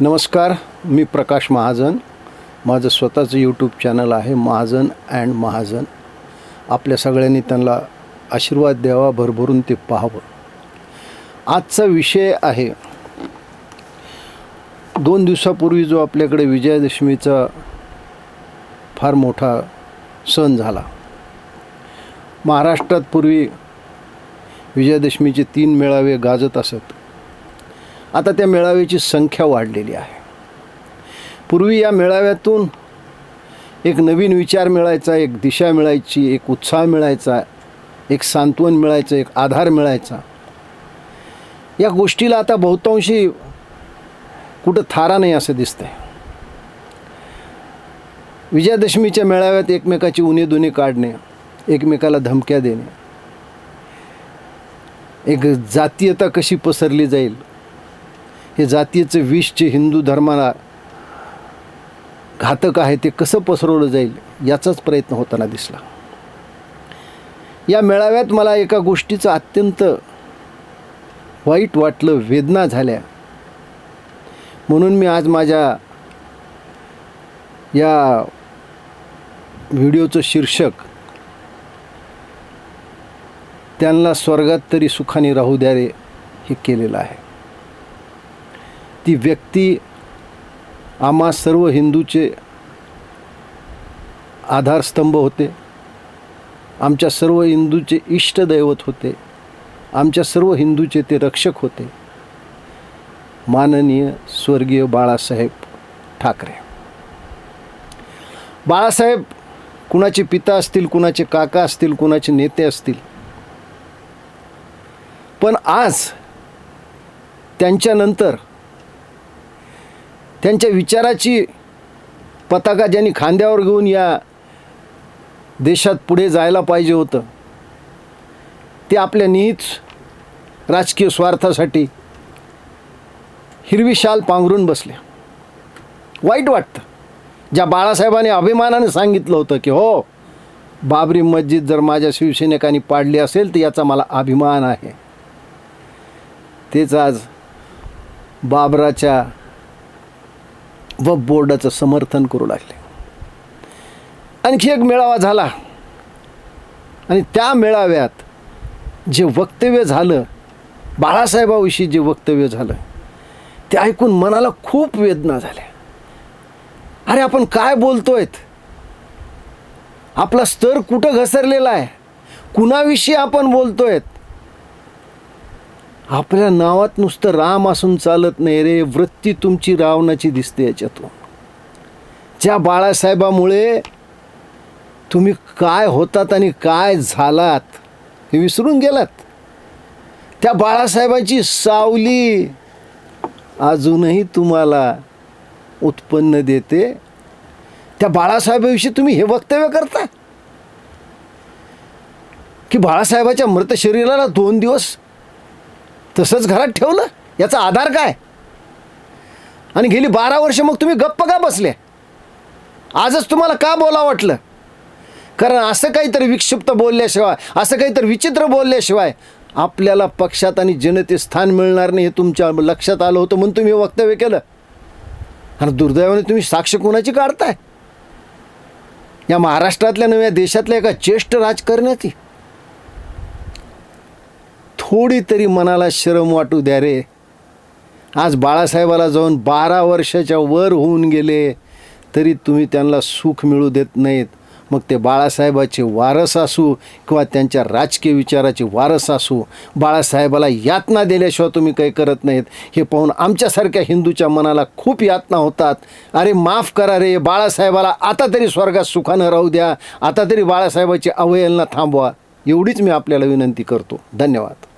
नमस्कार मी प्रकाश महाजन. माझं स्वतःचं यूट्यूब चॅनल आहे महाजन अँड महाजन. आपल्या सगळ्यांनी त्यांना आशीर्वाद द्यावा भरभरून ते पाहावं. आजचा विषय आहे दोन दिवसापूर्वी जो आपल्याकडे विजयादशमीचा फार मोठा सण झाला. महाराष्ट्रात पूर्वी विजयादशमीचे तीन मेळावे गाजत असत. आता त्या मेळाव्याची संख्या वाढलेली आहे. पूर्वी या मेळाव्यातून एक नवीन विचार मिळायचा एक दिशा मिळायची एक उत्साह मिळायचा एक सांत्वन मिळायचं एक आधार मिळायचा. या गोष्टीला आता बहुतांशी कुठं थारा नाही असं दिसतंय. विजयादशमीच्या मेळाव्यात एकमेकाची उणे दुने काढणे एकमेकाला धमक्या देणे. एक जातीयता कशी पसरली जाईल हे जातीचं विष जे हिंदू धर्माला घातक आहे ते कसं पसरवलं जाईल याचाच प्रयत्न होताना दिसला. या मेळाव्यात मला एका गोष्टीचं अत्यंत वाईट वाटलं वेदना झाल्या. म्हणून मी आज माझ्या या व्हिडिओचं शीर्षक त्यांना स्वर्गात तरी सुखाने राहू द्या रे हे केलेलं आहे. ती व्यक्ती आम्हा सर्व हिंदूचे आधारस्तंभ होते. आमच्या सर्व हिंदूचे इष्टदैवत होते. आमच्या सर्व हिंदूचे ते रक्षक होते. माननीय स्वर्गीय बाळासाहेब ठाकरे. बाळासाहेब कुणाचे पिता असतील कुणाचे काका असतील कुणाचे नेते असतील? पण आज त्यांच्यानंतर त्यांच्या विचाराची पताका ज्यांनी खांद्यावर घेऊन या देशात पुढे जायला पाहिजे होतं ते आपल्या निहित राजकीय स्वार्थासाठी हिरवी शाल पांघरून बसले वाईट वाटतं. ज्या बाळासाहेबांनी अभिमानाने सांगितलं होतं की हो बाबरी मस्जिद जर माझ्या शिवसैनिकांनी पाडली असेल तर याचा मला अभिमान आहे. तेच आज बाबराच्या व बोर्डाचं समर्थन करू लागले. आणखी एक मेळावा झाला. आणि त्या मेळाव्यात जे वक्तव्य झालं बाळासाहेबाविषयी जे वक्तव्य झालं ते ऐकून मनाला खूप वेदना झाल्या. अरे आपण काय बोलतोयत? आपला स्तर कुठं घसरलेला आहे? कुणाविषयी आपण बोलतोयत? आपल्या नावात नुसतं राम असून चालत नाही रे वृत्ती तुमची रावणाची दिसते याच्यातून. ज्या बाळासाहेबामुळे तुम्ही काय होतात आणि काय झालात हे विसरून गेलात? त्या बाळासाहेबाची सावली अजूनही तुम्हाला उत्पन्न देते. त्या बाळासाहेबाविषयी तुम्ही हे वक्तव्य करता? की बाळासाहेबाच्या मृत शरीराला दोन दिवस तसंच घरात ठेवलं? याचा आधार काय? आणि गेली बारा वर्ष मग तुम्ही गप्प का बसले? आजच तुम्हाला का बोला वाटलं? कारण असं काहीतरी विक्षिप्त बोलल्याशिवाय असं काहीतरी विचित्र बोलल्याशिवाय आपल्याला पक्षात आणि जनतेत स्थान मिळणार नाही हे तुमच्या लक्षात आलं होतं म्हणून तुम्ही वक्तव्य केलं. आणि दुर्दैवाने तुम्ही साक्ष कोणाची काढताय? या महाराष्ट्रातल्या नव्या देशातल्या एका ज्येष्ठ राजकारण्याची थोडी तरी मनाला शरम वाटू द्या रे. आज बाळासाहेबाला जाऊन बारा वर्षाच्या वर होऊन गेले तरी तुम्ही त्यांना सुख मिळू देत नाहीत. मग ते बाळासाहेबाचे वारस असू किंवा त्यांच्या राजकीय विचाराचे वारस असू बाळासाहेबाला यातना दिल्याशिवाय तुम्ही काही करत नाहीत. हे पाहून आमच्यासारख्या हिंदूच्या मनाला खूप यातना होतात. अरे माफ करा रे बाळासाहेबाला आता तरी स्वर्गात सुखानं राहू द्या. आता तरी बाळासाहेबाची अवहेलना थांबवा. एवढीच मी आपल्याला विनंती करतो. धन्यवाद.